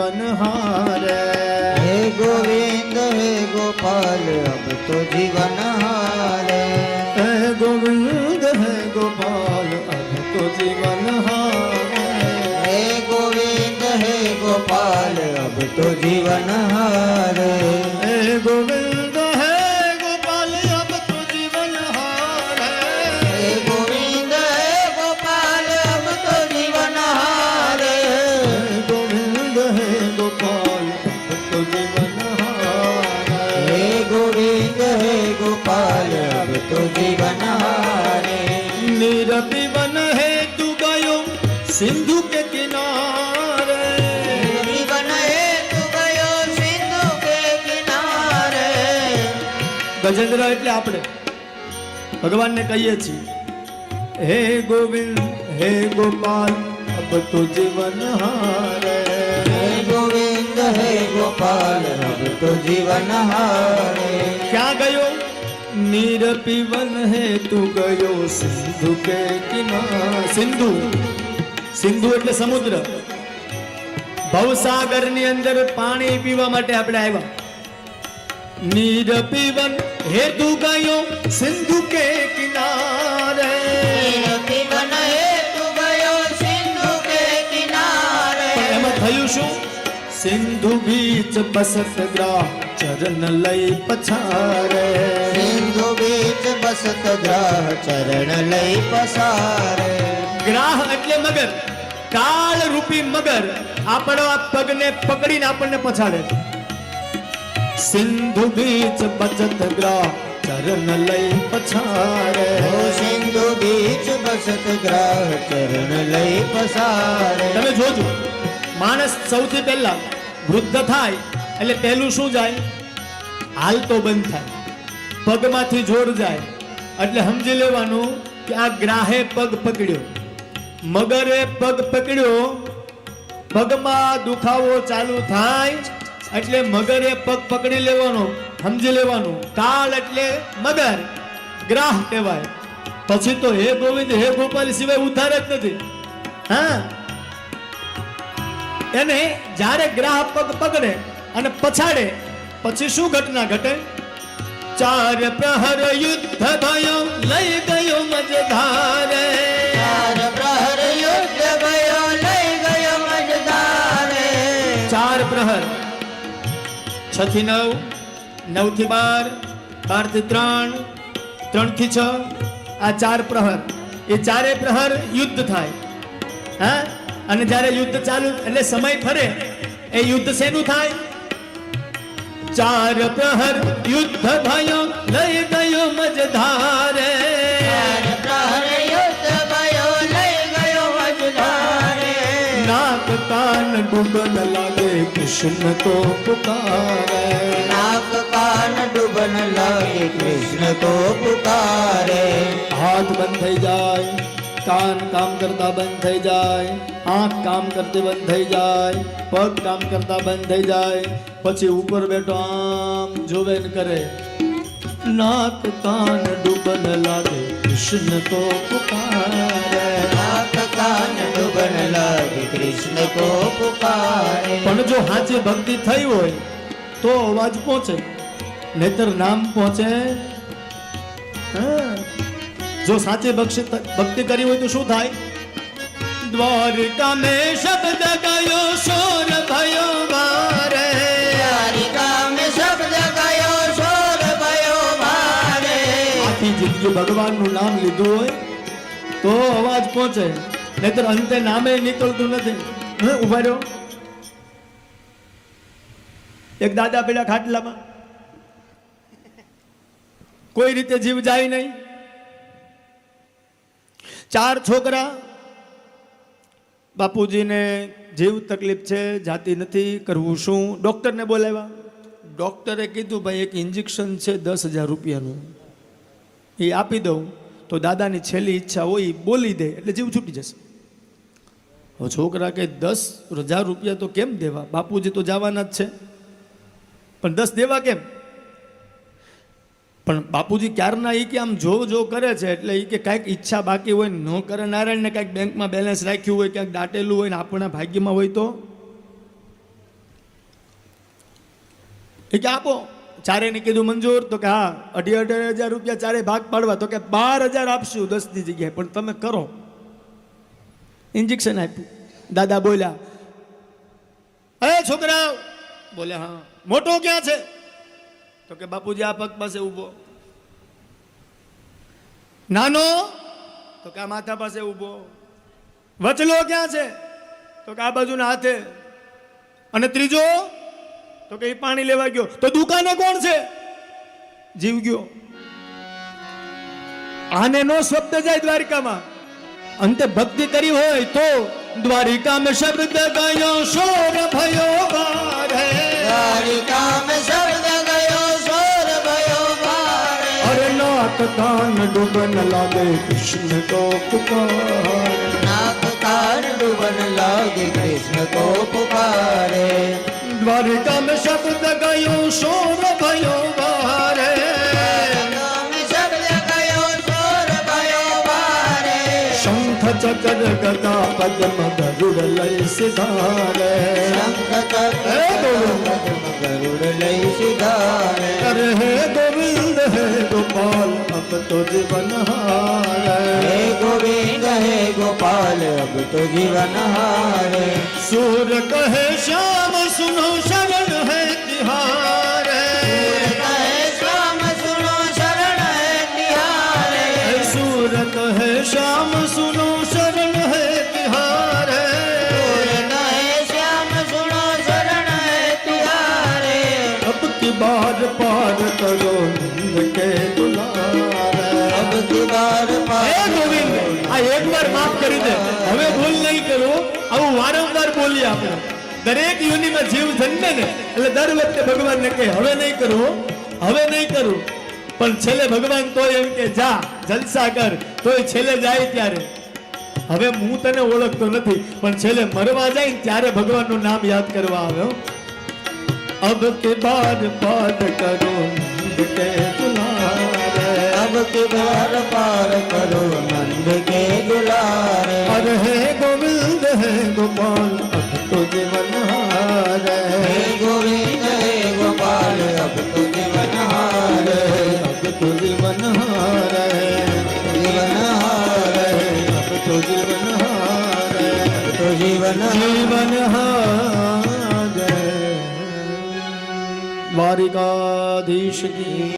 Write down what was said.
જીવનહાર. હે ગોવિંદ હે ગોપાલ અબ તો જીવનહાર. હે ગોવિંદ હે ગોપાલ અબ તો જીવનહાર. હે ગોવિંદ હે ગોપાલ અબ તો જીવનહાર. હે ગોવિંદ ગજેન્દ્ર એટલે આપણે. ભગવાનને કહીએ છીએ હે ગોવિંદ હે ગોપાલ અબ તો જીવન હારે. હે ગોવિંદ હે ગોપાલ અબ તો જીવન હારે. ક્યાં ગયો? નીર પીવન હે તું ગયો સિંધુ કે કિના સિંધુ સિંધુ એટલે સમુદ્ર. ભવસાગરની અંદર પાણી પીવા માટે આપણે આવ્યા. નીર પીવન હે તું ગયો સિંધુ કે કિનારે जीवन हेतु गयो सिंधु के किनारे પણ એમાં થયું શું સિંધુ બીચ બસત ગ્રા ચરણ લઈ પછારે સિંધુ બીચ બસત ગ્રહ ચરણ લઈ પસારે ગ્રાહ એટલે મગર કાળ રૂપી મગર આપણો આ પગને પકડીને આપણને પછાડે છે. સિંધુ બીચ બચત ગ્રાહ ચરણ લઈ પછાડે ઓ સિંધુ બીચ બસત ગ્રહ ચરણ લઈ પસારે. તમે જોજો માણસ સૌથી પહેલા વૃદ્ધ થાય એટલે પહેલું શું જાય? હાલતો બંધ થાય. પગમાંથી જોર જાય. એટલે સમજી લેવાનું કે આ ગ્રાહે પગ પકડ્યો. મગરે પગ પકડ્યો. પગમાં દુખાવો ચાલુ થાય. એટલે મગરે પગ પકડી લેવાનો, સમજી લેવાનું. કાળ એટલે મગર, ગ્રાહ કહેવાય. પછી તો હે ગોવિંદ, હે ગોપાલ સિવાય ઉધાર જ નથી. હા? એને જ્યારે ગ્રાહ પગ પકડે અને પછાડે, પછી શું ઘટના ઘટે? ચાર પ્રહર યુદ્ધ થયો, લઈ ગયો મજધારે. છ થી નવ, નવથી બાર, બારથી ત્રણ, ત્રણથી છ, આ ચાર પ્રહર. એ ચારે પ્રહર યુદ્ધ થાય. હા? અને જ્યારે યુદ્ધ ચાલુ, એટલે સમય ફરે, એ યુદ્ધ શેનું થાય? ચાર પ્રહર યુદ્ધ ભયો લઈ ગયો મજધારે. નાક કાન ડૂબન લાગે કૃષ્ણ તો પુકારે નાક કાન ડૂબન લાગે કૃષ્ણ તો પુકારે હાથ બંધ થઈ જાય કાન કામ કરતા બંધ થઈ જાય આંખ કામ કરતી બંધ થઈ જાય પગ કામ કરતા બંધ થઈ જાય પછી ઉપર બેઠો આમ જોવે ને કરે નાક કાન ડૂબન લાગે કૃષ્ણ તો પુકારે કૃષ્ણ તો પુકારે પણ જો હાચે ભક્તિ થઈ હોય તો અવાજ પહોંચે. નહીતર નામ પહોંચે. જો સાચી ભક્તિ કરી હોય તો શું થાય? દ્વારકા મે શબ્દ ગયો શોર ભયો મારે. દ્વારકા મે શબ્દ ગયો શોર ભયો મારે. આખી જિંદગી ભગવાનનું નામ લીધું હોય તો અવાજ પહોંચે. નહીતર અંતે નામે નીકળતું નથી. ઊભા રહ્યો એક દાદા પેલા ખાટલામાં. કોઈ રીતે જીવ જાય નહીં. ચાર છોકરા. બાપુજીને જીવ તકલીફ છે, જાતી નથી, કરવું શું? ડૉક્ટરને બોલાવ્યા. ડૉક્ટરે કીધું, ભાઈ, એક ઇન્જેક્શન છે દસ હજાર રૂપિયાનું. એ આપી દઉં. તો દાદાની છેલ્લી ઈચ્છા હોય બોલી દે, એટલે જીવ છૂટી જશે. છોકરા કે દસ હજાર રૂપિયા તો કેમ દેવા? બાપુજી તો જવાના જ છે. પણ દસ દેવા કેમ? પણ બાપુજી ક્યારના એ કે આમ જો જો કરે છે, એટલે એ કે કાંઈક ઈચ્છા બાકી હોય ન કરે. નારાયણને કાંઈક બેંકમાં બેલેન્સ રાખ્યું હોય, ક્યાંક દાટેલું હોય ને આપણા ભાગ્યમાં હોય તો? એ કે આપો. ચારે ને કીધું, મંજૂર. તો કે, હા અઢી અઢાર હજાર રૂપિયા ચારે ભાગ પાડવા. તો કે, બાર હજાર આપશું દસની જગ્યાએ, પણ તમે કરો. ઇન્જેક્શન આપ્યું. દાદા બોલ્યા, અરે છોકરા બોલ્યા, હા. મોટો ક્યાં છે? તો કે, બાપુજી, આ પગ પાસે ઊભો. નાનો? તો કે, આ માથા પાસે ઊભો. વચલો ક્યાં છે? તો કે, આ બાજુના હાથે. અને ત્રીજો? તો કે, એ પાણી લેવા ગયો. તો દુકાને કોણ છે? જીવ ગયો. આને નો શબ્દ જાય દ્વારિકામાં. અંતે ભક્તિ કરી હોય તો દ્વારિકા મે શબ્દ ગયો સોર ભયો વારે દ્વારિકા મે શબ્દ ગયો શોર ભયો વારે અરે નાથ કાન ડૂબન લાગે કૃષ્ણ તો પુકાર નાથ કાન ડૂબન લાગે કૃષ્ણ તો દ્વારિકા મે શબ્દ ગયો સોર ભયો ભારે ચકર ગતા પદ્મ ગરુડ લઈ સિધારે ગરુડ લઈ સિધારે અરે હે ગોવિંદ હે ગોપાલ અબ તો જીવન હારે ગોવિંદ હે ગોપાલ અબ તો જીવન હારે સુર કહે શ્યામ સુનો શરણ ગોવિંદ આ એક વાર માફ કરી દે. હવે ભૂલ નહીં કરું. આવું વારંવાર બોલીએ આપણે દરેક યુનિમાં જીવ જન્મે ને, એટલે દર વખતે ભગવાનને કહે, હવે નહીં કરું, હવે નહીં કરું. પણ છેલ્લે ભગવાન તો એમ કે, જા જલસા કર તોય છેલ્લે જાય ત્યારે. હવે હું તને ઓળખતો નથી, પણ છેલ્લે મરવા જાય ત્યારે ત્યારે ભગવાનનું નામ યાદ કરવા આવ્યો. હો. અબ કે બાદ પાદ કરો કે દુલારે મોતી મોહન પાર કરો નંદ કે દુલારે અરે હે ગોવિંદ હે ગોપાલ અબ તો જીવન હારે હે ગોવિંદ હે ગોપાલ અબ તો જીવન હારે અબ તો જીવન હારે જીવન હારે અબ તો જીવન હારે તો જીવન જીવન હારે દ્વારિકાધીશ કી